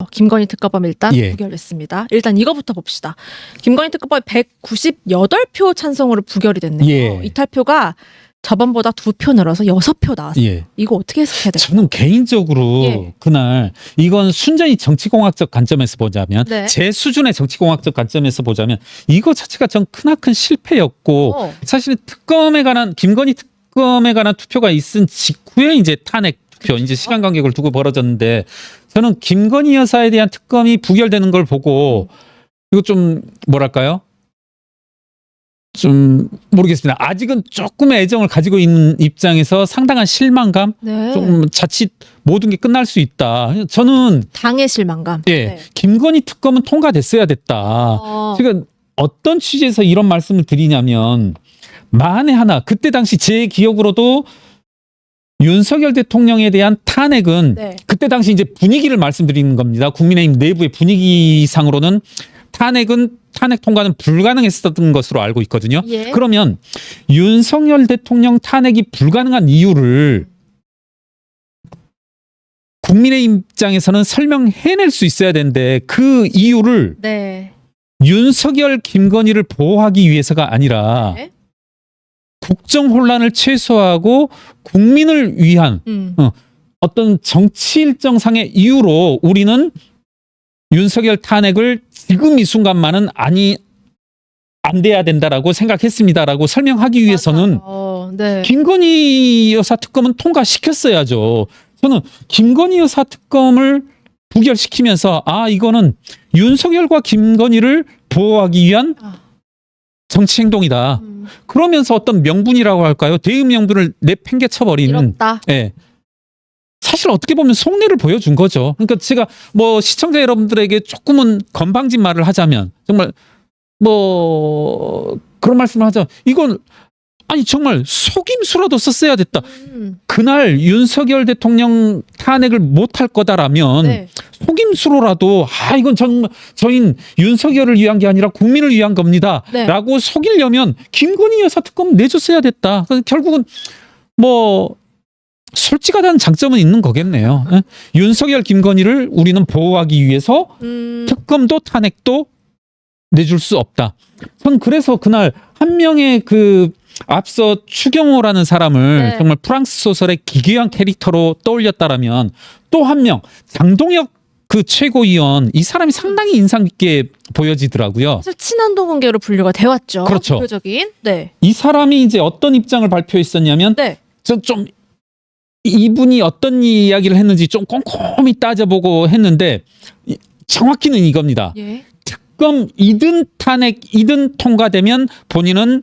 어, 김건희 특검법 일단 예. 부결됐습니다. 일단 이거부터 봅시다. 김건희 특검법 198표 찬성으로 부결이 됐네요. 예. 이탈표가 저번보다 두 표 늘어서 여섯 표 나왔어요. 예. 이거 어떻게 해석해야 될까요? 저는 개인적으로 예. 그날 이건 순전히 정치공학적 관점에서 보자면 네. 제 수준의 정치공학적 관점에서 보자면 이거 자체가 전 크나큰 실패였고 어. 사실 특검에 관한 김건희 특검에 관한 투표가 있은 직후에 이제 탄핵 투표 이제 시간 간격을 두고 벌어졌는데 저는 김건희 여사에 대한 특검이 부결되는 걸 보고 이거 좀 뭐랄까요? 좀 모르겠습니다. 아직은 조금의 애정을 가지고 있는 입장에서 상당한 실망감, 네. 좀 자칫 모든 게 끝날 수 있다. 저는 당의 실망감. 예 네. 김건희 특검은 통과됐어야 됐다. 어. 제가 어떤 취지에서 이런 말씀을 드리냐면 만에 하나 그때 당시 제 기억으로도 윤석열 대통령에 대한 탄핵은 네. 그때 당시 이제 분위기를 말씀드리는 겁니다. 국민의힘 내부의 분위기상으로는 탄핵은 탄핵 통과는 불가능했었던 것으로 알고 있거든요. 예. 그러면 윤석열 대통령 탄핵이 불가능한 이유를 국민의 입장에서는 설명해낼 수 있어야 되는데 그 이유를 네. 윤석열 김건희를 보호하기 위해서가 아니라 네. 국정 혼란을 최소화하고 국민을 위한 음. 어떤 정치 일정상의 이유로 우리는 윤석열 탄핵을 지금 이 순간만은 아니 안 돼야 된다라고 생각했습니다라고 설명하기 위해서는. 어, 네. 김건희 여사 특검은 통과시켰어야죠. 저는 김건희 여사 특검을 부결시키면서 아 이거는 윤석열과 김건희를 보호하기 위한 아. 정치 행동이다. 음. 그러면서 어떤 명분이라고 할까요? 대응 명분을 내팽개쳐 버리는 이렇다. 예. 사실 어떻게 보면 속내를 보여준 거죠. 그러니까 제가 뭐 시청자 여러분들에게 조금은 건방진 말을 하자면 정말 뭐 그런 말씀을 하자면 이건 아니 정말 속임수라도 썼어야 됐다. 음. 그날 윤석열 대통령 탄핵을 못할 거다라면 네. 속임수로라도 아 이건 정말 저희는 윤석열을 위한 게 아니라 국민을 위한 네. 겁니다라고 속이려면 김건희 여사 특검 내줬어야 됐다. 결국은 뭐 솔직하다는 장점은 있는 거겠네요. 예? 윤석열 김건희를 우리는 보호하기 위해서 음. 특검도 탄핵도 내줄 수 없다. 전 그래서 그날 한 명의 그 앞서 추경호라는 사람을 네. 정말 프랑스 소설의 기괴한 캐릭터로 떠올렸다라면 또 한 명 장동혁 그 최고위원 이 사람이 상당히 인상 깊게 보여지더라고요. 사실 친한도 관계로 분류가 되었죠. 그렇죠. 대표적인. 네. 이 사람이 이제 어떤 입장을 발표했었냐면 네. 저좀 이분이 어떤 이야기를 했는지 좀 꼼꼼히 따져보고 했는데 이- 정확히는 이겁니다. 예. 특검 이든 탄핵 이든 통과되면 본인은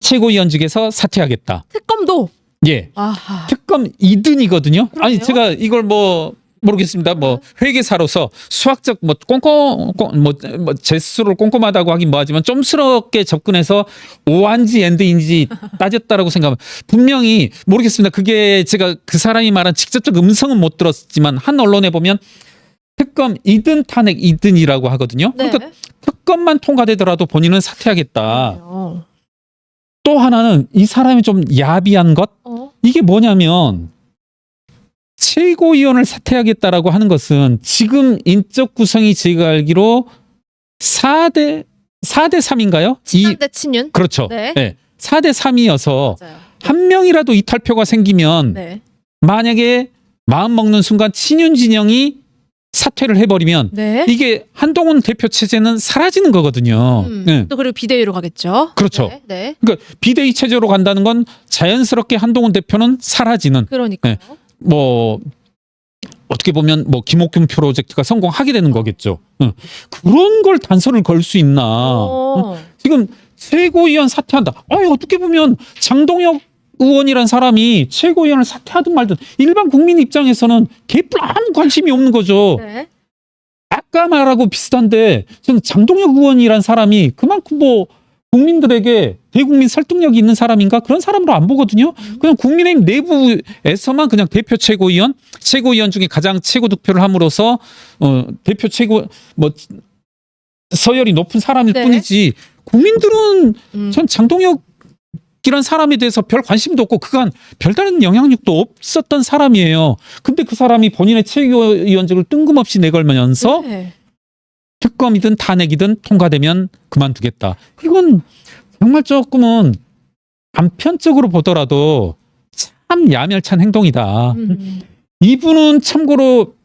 최고위원직에서 사퇴하겠다. 특검도. 예. 아하. 특검 이든이거든요. 아니 그러네요. 제가 이걸 뭐 모르겠습니다. 뭐 회계사로서 수학적 뭐 꼼꼼 뭐제 스스로를 꼼꼼하다고 하긴 뭐하지만 좀스럽게 접근해서 오한지 엔드인지 따졌다라고 생각하면 분명히 모르겠습니다. 그게 제가 그 사람이 말한 직접적 음성은 못 들었지만 한 언론에 보면 특검 이든 탄핵 이든이라고 하거든요. 네. 그러니까 특검만 통과되더라도 본인은 사퇴하겠다. 어. 또 하나는 이 사람이 좀 야비한 것 어. 이게 뭐냐면 최고위원을 사퇴하겠다라고 하는 것은 지금 인적 구성이 제가 알기로 4대 4대 3인가요? 친한 대 친윤. 그렇죠. 네. 네. 4대 3이어서 맞아요. 한 명이라도 이탈표가 생기면 네. 만약에 마음 먹는 순간 친윤 진영이 사퇴를 해버리면 네. 이게 한동훈 대표 체제는 사라지는 거거든요. 음. 네. 또 그리고 비대위로 가겠죠. 그렇죠. 네. 네. 그러니까 비대위 체제로 간다는 건 자연스럽게 한동훈 대표는 사라지는 그러니까요. 뭐 어떻게 보면 뭐 김옥균 프로젝트가 성공하게 되는 거겠죠. 응. 그런 걸 단서를 걸 수 있나? 응? 어. 지금 최고위원 사퇴한다. 아니 어떻게 보면 장동혁 의원이란 사람이 최고위원을 사퇴하든 말든 일반 국민 입장에서는 개뿔 아무 관심이 없는 거죠. 네. 아까 말하고 비슷한데 저는 장동혁 의원이란 사람이 그만큼 뭐 국민들에게 대국민 설득력이 있는 사람인가 그런 사람으로 안 보거든요. 그냥 국민의힘 내부에서만 그냥 대표 최고위원, 최고위원 중에 가장 최고 득표를 함으로써 어 대표 최고 뭐 서열이 높은 사람일 네. 뿐이지 국민들은 음. 전 장동혁 이런 사람에 대해서 별 관심도 없고 그간 별다른 영향력도 없었던 사람이에요. 근데 그 사람이 본인의 최고위원직을 뜬금없이 내걸면서 네. 특검이든 탄핵이든 통과되면 그만두겠다. 이건 정말 조금은 단편적으로 보더라도 참 야멸찬 행동이다. 음. 이분은 참고로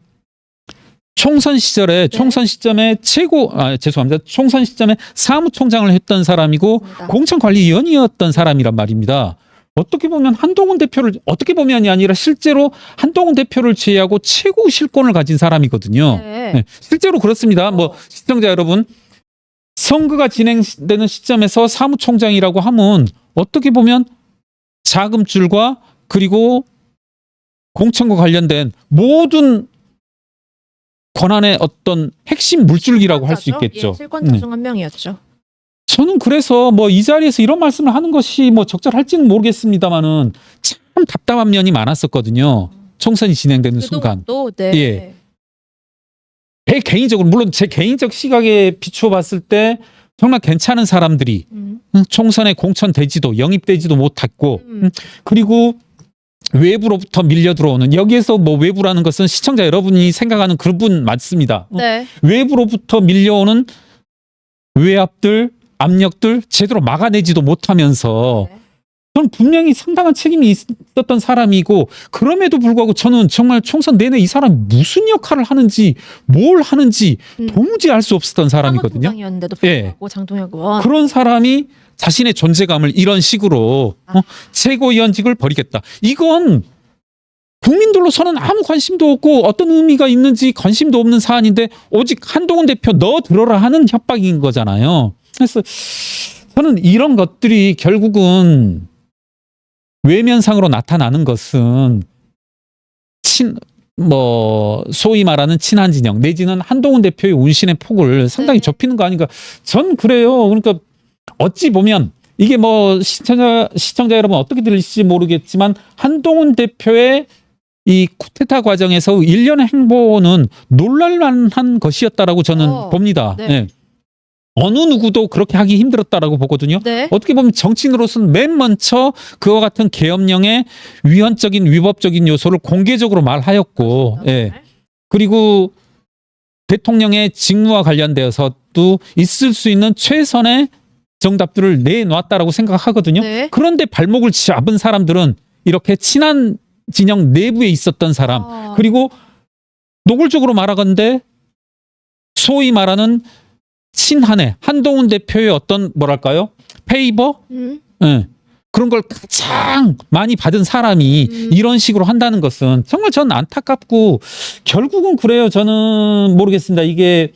총선 시절에 총선 시점에 최고 아 죄송합니다. 총선 시점에 사무총장을 했던 사람이고 맞습니다. 공천관리위원이었던 사람이란 말입니다. 어떻게 보면 한동훈 대표를 어떻게 보면이 아니라 실제로 한동훈 대표를 제외하고 최고 실권을 가진 사람이거든요. 네. 네, 실제로 그렇습니다. 뭐 시청자 여러분 선거가 진행되는 시점에서 사무총장이라고 하면 어떻게 보면 자금줄과 그리고 공천과 관련된 모든 권한의 어떤 핵심 물줄기라고 할 수 실권자죠? 있겠죠. 예, 실권자 네. 중 한 명이었죠. 저는 그래서 뭐 이 자리에서 이런 말씀을 하는 것이 뭐 적절할지는 모르겠습니다만은 참 답답한 면이 많았었거든요. 총선이 진행되는 순간. 또 네. 예. 제 개인적으로 물론 제 개인적 시각에 비추어 봤을 때 정말 괜찮은 사람들이 음. 응, 총선에 공천되지도 영입되지도 못했고 음. 응, 그리고 외부로부터 밀려 들어오는 여기에서 뭐 외부라는 것은 시청자 여러분이 생각하는 그분 맞습니다. 어, 네. 외부로부터 밀려오는 외압들 압력들 제대로 막아내지도 못하면서 네. 저는 분명히 상당한 책임이 있었던 사람이고 그럼에도 불구하고 저는 정말 총선 내내 이 사람이 무슨 역할을 하는지 뭘 하는지 음. 도무지 알 수 없었던 사람이거든요. 사무총장이었는데도 예. 불구하고 장동혁 의원. 그런 사람이 자신의 존재감을 이런 식으로 아. 어, 최고위원직을 버리겠다. 이건 국민들로서는 아무 관심도 없고 어떤 의미가 있는지 관심도 없는 사안인데 오직 한동훈 대표 너 들어라 하는 협박인 거잖아요. 그래서 저는 이런 것들이 결국은 외면상으로 나타나는 것은 친, 뭐, 소위 말하는 친한 진영, 내지는 한동훈 대표의 운신의 폭을 상당히 네. 좁히는 거 아닌가. 전 그래요. 그러니까 어찌 보면 이게 뭐 시청자, 시청자 여러분 어떻게 들리실지 모르겠지만 한동훈 대표의 이 쿠데타 과정에서 일련의 행보는 놀랄만한 것이었다라고 저는 어, 봅니다. 네. 예. 어느 누구도 그렇게 하기 힘들었다라고 보거든요. 네. 어떻게 보면 정치인으로서는 맨 먼저 그와 같은 계엄령의 위헌적인 위법적인 요소를 공개적으로 말하였고, 예. 그리고 대통령의 직무와 관련되어서도 있을 수 있는 최선의 정답들을 내놓았다라고 생각하거든요. 네. 그런데 발목을 잡은 사람들은 이렇게 친한 진영 내부에 있었던 사람, 아, 그리고 노골적으로 말하건대 소위 말하는 친한해 한동훈 대표의 어떤 뭐랄까요 페이버 음. 예. 그런 걸 가장 많이 받은 사람이 음. 이런 식으로 한다는 것은 정말 저는 안타깝고 결국은 그래요 저는 모르겠습니다 이게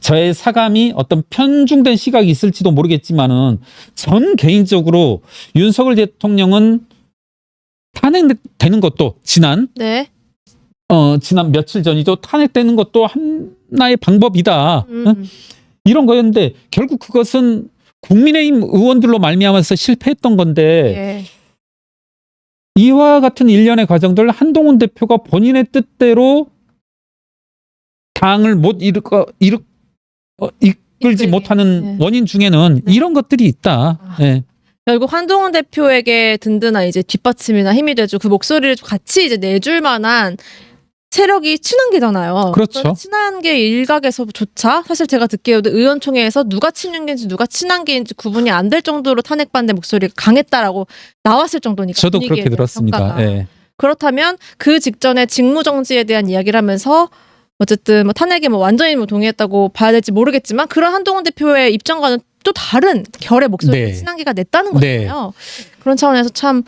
저의 사감이 어떤 편중된 시각이 있을지도 모르겠지만은 전 개인적으로 윤석열 대통령은 탄핵되는 것도 지난 네. 어, 지난 며칠 전이죠. 탄핵되는 것도 하나의 방법이다. 음. 응? 이런 거였는데 결국 그것은 국민의힘 의원들로 말미암아서 실패했던 건데 예. 이와 같은 일련의 과정들 한동훈 대표가 본인의 뜻대로 당을 못 이끌 이끌 어, 이끌지 이끌게. 못하는 네. 원인 중에는 네. 이런 것들이 있다. 아. 예. 결국 한동훈 대표에게 든든한 이제 뒷받침이나 힘이 돼주고 그 목소리를 같이 이제 내줄 만한 세력이 친한계잖아요. 그렇죠. 그래서 친한계 일각에서조차 사실 제가 듣기에도 의원총회에서 누가 친윤계인지 누가 친한계인지 구분이 안 될 정도로 탄핵 반대 목소리가 강했다라고 나왔을 정도니까 저도 그렇게 들었습니다. 예. 그렇다면 그 직전에 직무 정지에 대한 이야기를 하면서 어쨌든 뭐 탄핵에 뭐 완전히 뭐 동의했다고 봐야 될지 모르겠지만 그런 한동훈 대표의 입장과는 또 다른 결의 목소리를 네. 친한계가 냈다는 네. 거잖아요. 그런 차원에서 참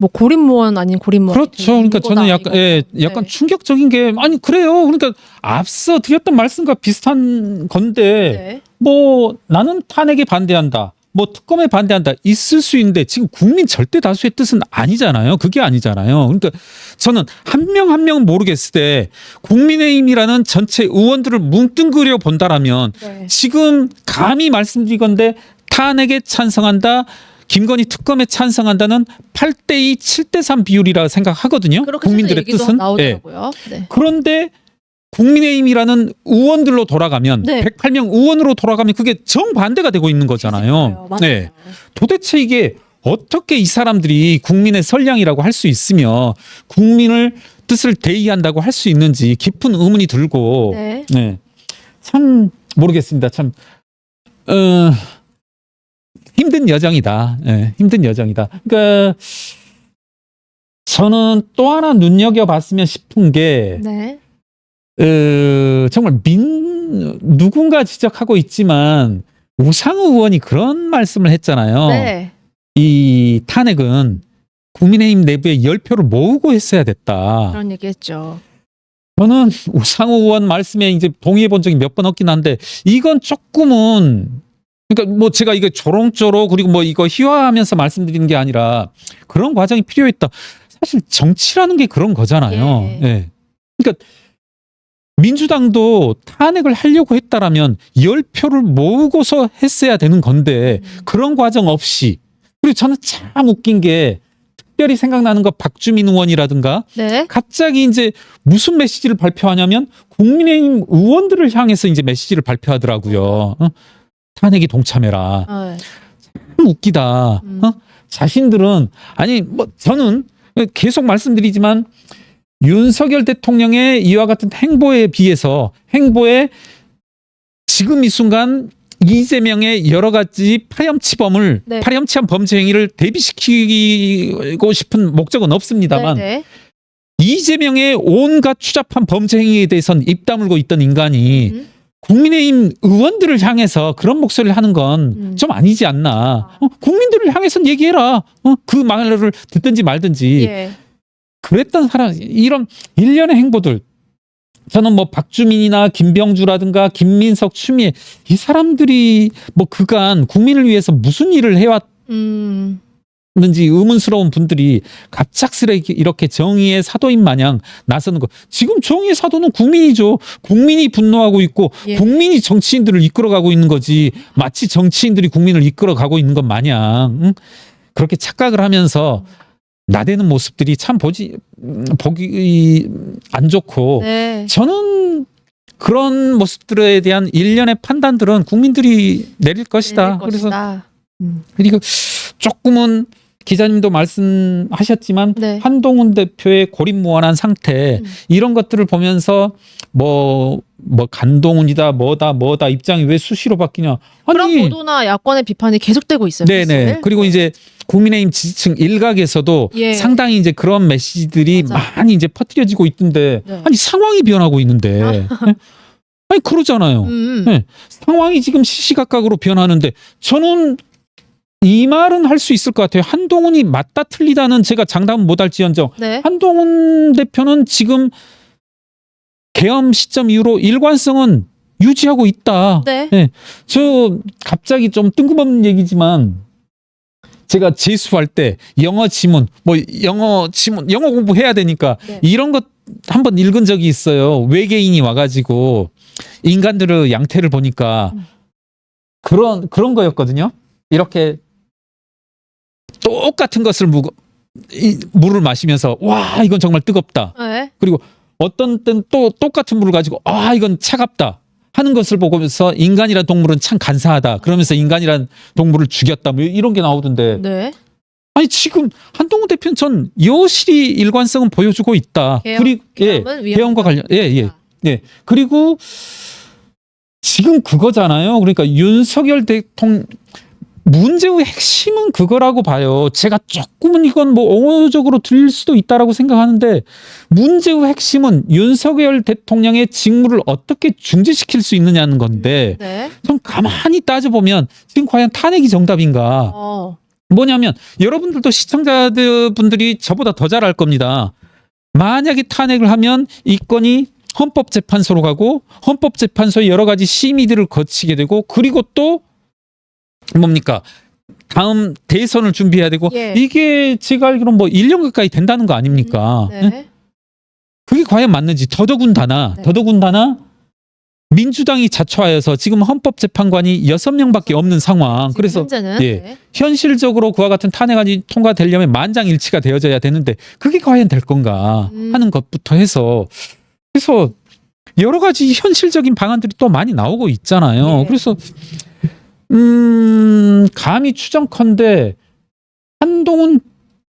뭐 고립무원 아닌 고립무원 그렇죠. 그러니까 저는 약간 예, 약간 네. 충격적인 게 아니 그래요. 그러니까 앞서 드렸던 말씀과 비슷한 건데 네. 뭐 나는 탄핵에 반대한다. 뭐 특검에 반대한다. 있을 수 있는데 지금 국민 절대 다수의 뜻은 아니잖아요. 그게 아니잖아요. 그러니까 저는 한 명 한 명 모르겠을 때 국민의힘이라는 전체 의원들을 뭉뚱그려 본다라면 네. 지금 감히 말씀드리건데 탄핵에 찬성한다. 김건희 특검에 찬성한다는 8대2, 7대3 비율이라 생각하거든요. 국민들의 뜻은. 예. 나오더라고요. 네. 그런데 국민의힘이라는 의원들로 돌아가면 네. 108명 의원으로 돌아가면 그게 정반대가 되고 있는 거잖아요. 맞아요. 네. 도대체 이게 어떻게 이 사람들이 국민의 선량이라고 할 수 있으며 국민을 뜻을 대의한다고 할 수 있는지 깊은 의문이 들고 네. 네. 참 모르겠습니다. 참 어, 힘든 여정이다. 예, 힘든 여정이다. 그러니까 저는 또 하나 눈여겨 봤으면 싶은 게 네. 어, 정말 민 누군가 지적하고 있지만 우상호 의원이 그런 말씀을 했잖아요. 네. 이 탄핵은 국민의힘 내부에 열 표를 모으고 했어야 됐다. 그런 얘기했죠. 저는 우상호 의원 말씀에 이제 동의해 본 적이 몇 번 없긴 한데 이건 조금은 그러니까 뭐 제가 이거 조롱조로 그리고 뭐 이거 희화하면서 말씀드리는 게 아니라 그런 과정이 필요했다. 사실 정치라는 게 그런 거잖아요. 예. 예. 그러니까 민주당도 탄핵을 하려고 했다라면 열 표를 모으고서 했어야 되는 건데 음. 그런 과정 없이 그리고 저는 참 웃긴 게 특별히 생각나는 거 박주민 의원이라든가 네. 갑자기 이제 무슨 메시지를 발표하냐면 국민의힘 의원들을 향해서 이제 메시지를 발표하더라고요. 어? 탄핵이 동참해라. 어, 참 웃기다. 음. 어? 자신들은 아니 뭐 저는 계속 말씀드리지만 윤석열 대통령의 이와 같은 행보에 비해서 행보에 지금 이 순간 이재명의 여러 가지 파렴치범을 네. 파렴치한 범죄 행위를 대비시키고 싶은 목적은 없습니다만 네. 네. 이재명의 온갖 추잡한 범죄 행위에 대해선 입 다물고 있던 인간이 음. 국민의힘 의원들을 향해서 그런 목소리를 하는 건 음. 좀 아니지 않나. 어, 국민들을 향해선 얘기해라. 어, 그 말을 듣든지 말든지. 예. 그랬던 사람, 이런 일련의 행보들. 저는 뭐 박주민이나 김병주라든가 김민석, 추미애 이 사람들이 뭐 그간 국민을 위해서 무슨 일을 해왔 음. 는지 의문스러운 분들이 갑작스레 이렇게 정의의 사도인 마냥 나서는 거. 지금 정의의 사도는 국민이죠. 국민이 분노하고 있고 예. 국민이 정치인들을 이끌어가고 있는 거지. 마치 정치인들이 국민을 이끌어가고 있는 것 마냥 응? 그렇게 착각을 하면서 나대는 모습들이 참 보지 음, 보기 안 좋고 네. 저는 그런 모습들에 대한 일련의 판단들은 국민들이 내릴 것이다. 내릴 그래서 것이다. 음. 그리고 조금은 기자님도 말씀하셨지만 네. 한동훈 대표의 고립무원한 상태 음. 이런 것들을 보면서 뭐뭐 간동훈이다 뭐다 뭐다 입장이 왜 수시로 바뀌냐 그런 아니 보도나 야권의 비판이 계속되고 있어요. 네네 사실. 그리고 이제 국민의힘 지지층 일각에서도 예. 상당히 이제 그런 메시지들이 맞아. 많이 이제 퍼뜨려지고 있던데 네. 아니 상황이 변하고 있는데 아니 그러잖아요 음. 네. 상황이 지금 시시각각으로 변하는데 저는 이 말은 할 수 있을 것 같아요. 한동훈이 맞다 틀리다는 제가 장담은 못할지언정 네. 한동훈 대표는 지금 계엄 시점 이후로 일관성은 유지하고 있다. 네. 저 갑자기 좀 뜬금없는 얘기지만 제가 재수할 때 영어 지문 뭐 영어 지문 영어 공부해야 되니까 네. 이런 것 한번 읽은 적이 있어요. 외계인이 와가지고 인간들의 양태를 보니까 음. 그런 그런 거였거든요. 이렇게 똑같은 것을 무, 이, 물을 마시면서 와 이건 정말 뜨겁다. 네. 어떤 땐또 똑같은 물을 가지고 아 이건 차갑다 하는 것을 보면서 인간이란 동물은 참 간사하다. 그러면서 인간이란 동물을 죽였다. 뭐 이런 게 나오던데 네. 아니 지금 한동훈 대표는 전 여실히 일관성은 보여주고 있다. 개헌, 그리고 예, 개헌과 관련 예 예. 아, 그리고 지금 그거잖아요. 그러니까 윤석열 대통령 문제의 핵심은 그거라고 봐요. 제가 조금은 이건 뭐 옹호적으로 들릴 수도 있다라고 생각하는데 문제의 핵심은 윤석열 대통령의 직무를 어떻게 중지시킬 수 있느냐는 건데 네. 좀 가만히 따져보면 지금 과연 탄핵이 정답인가? 어. 뭐냐면 여러분들도 시청자들 분들이 저보다 더 잘 알 겁니다. 만약에 탄핵을 하면 이 건이 헌법재판소로 가고 헌법재판소의 여러 가지 심의들을 거치게 되고 그리고 또 뭡니까 다음 대선을 준비해야 되고 예. 이게 제가 알기로는 뭐 1년 가까이 된다는 거 아닙니까? 응? 네. 그게 과연 맞는지 더더군다나 네. 더더군다나 민주당이 자초하여서 지금 헌법재판관이 여섯 명밖에 없는 상황. 그래서 현재는 예. 네. 현실적으로 그와 같은 탄핵안이 통과되려면 만장일치가 되어져야 되는데 그게 과연 될 건가 음. 하는 것부터 해서 그래서 여러 가지 현실적인 방안들이 또 많이 나오고 있잖아요. 예. 그래서 음 감히 추정컨대 한동훈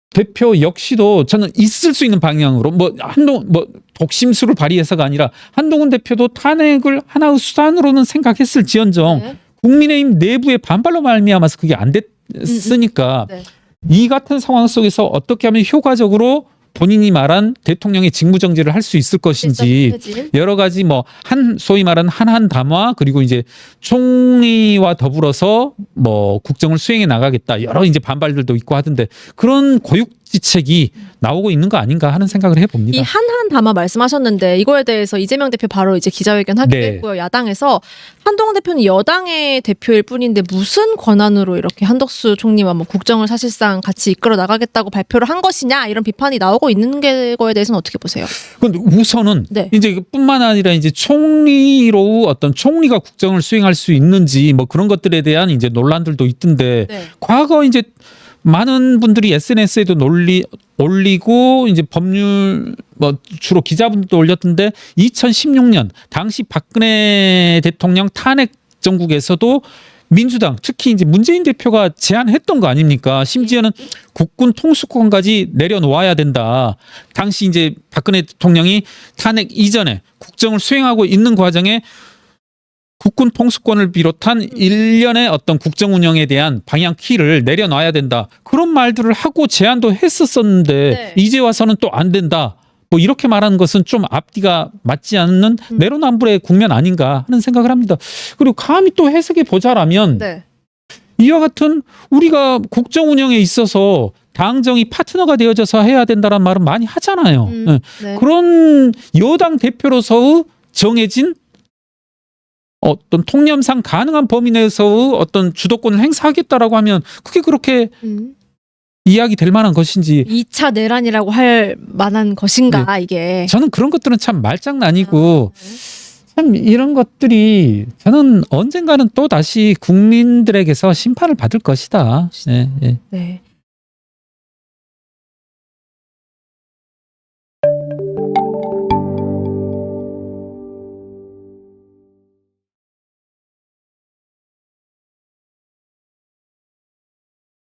대표 역시도 저는 있을 수 있는 방향으로 뭐 한동 뭐 독심술을 발휘해서가 아니라 한동훈 대표도 탄핵을 하나의 수단으로는 생각했을지언정 네. 국민의힘 내부의 반발로 말미암아서 그게 안 됐으니까 네. 이 같은 상황 속에서 어떻게 하면 효과적으로 본인이 말한 대통령의 직무정지를 할 수 있을 것인지. 여러 가지 뭐 한 소위 말하는 한한 담화 그리고 이제 총리와 더불어서 뭐 국정을 수행해 나가겠다 여러 이제 반발들도 있고 하던데 그런 고육 지책이 나오고 있는 거 아닌가 하는 생각을 이 해봅니다. 한한 담화 말씀하셨는데 이거에 대해서 이재명 대표 바로 이제 기자회견 하기도 네. 했고요. 야당에서 한동훈 대표는 여당의 대표일 뿐인데 무슨 권한으로 이렇게 한덕수 총리와 뭐 국정을 사실상 같이 이끌어 나가겠다고 발표를 한 것이냐 이런 비판이 나오고 있는 게- 거에 대해서는 어떻게 보세요? 근데 우선은 네. 이제 뿐만 아니라 이제 총리로 어떤 총리가 국정을 수행할 수 있는지 뭐 그런 것들에 대한 이제 논란들도 있던데 네. 과거 이제 많은 분들이 SNS에도 논리 올리고 이제 법률 뭐 주로 기자분들도 올렸던데 2016년 당시 박근혜 대통령 탄핵 정국에서도 민주당 특히 이제 문재인 대표가 제안했던 거 아닙니까? 심지어는 국군 통수권까지 내려놓아야 된다. 당시 이제 박근혜 대통령이 탄핵 이전에 국정을 수행하고 있는 과정에 국군 통수권을 비롯한 일련의 어떤 국정 운영에 대한 방향 키를 내려놔야 된다. 그런 말들을 하고 제안도 했었었는데 네. 이제 와서는 또 안 된다. 뭐 이렇게 말하는 것은 좀 앞뒤가 맞지 않는 음. 내로남불의 국면 아닌가 하는 생각을 합니다. 그리고 감히 또 해석해 보자라면 네. 이와 같은 우리가 국정 운영에 있어서 당정이 파트너가 되어져서 해야 된다는 말은 많이 하잖아요. 음, 예. 네. 그런 여당 대표로서의 정해진 어떤 통념상 가능한 범위 내에서의 어떤 주도권을 행사하겠다라고 하면 그게 그렇게 음. 이야기 될 만한 것인지 2차 내란이라고 할 만한 것인가 이게. 저는 그런 것들은 참 말장난이고 참 이런 것들이 저는 언젠가는 또 다시 국민들에게서 심판을 받을 것이다. 예, 예. 네.